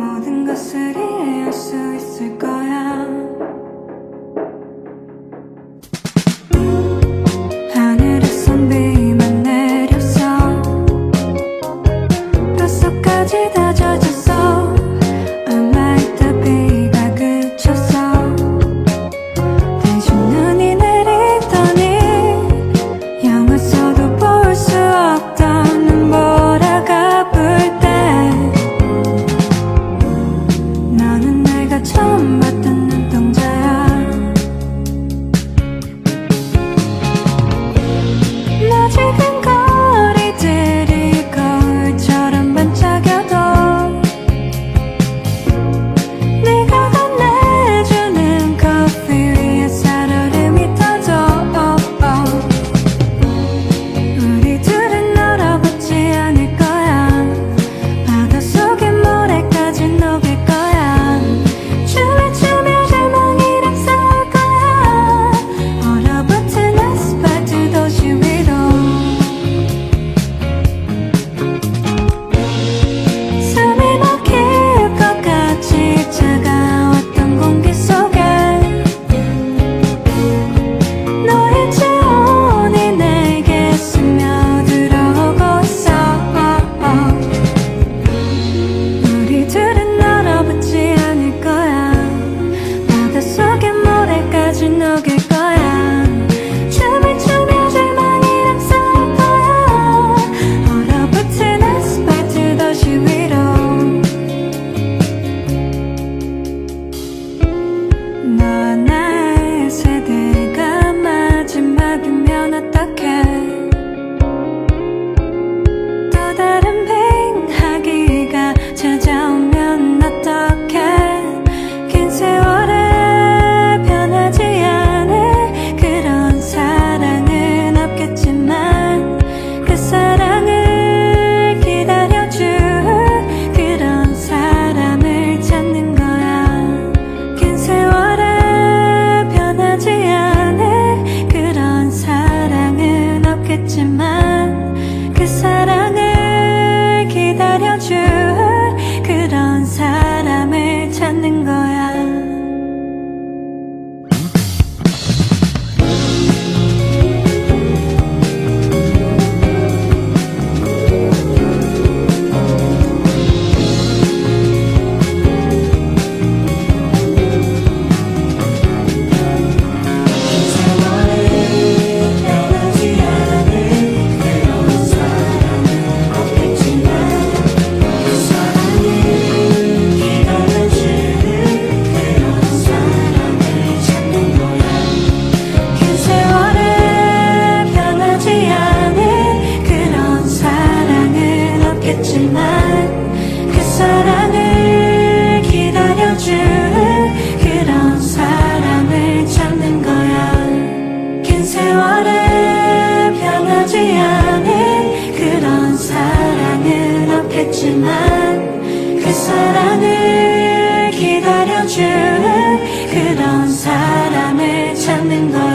모든 것을 이해할 수 있을 거야. 없지만 그 사랑을 기다려주는 그런 사람을 찾는 거야. 긴 세월에 변하지 않은 그런 사랑은 없겠지만 그 사랑을 기다려주는 그런 사람을 찾는 거야.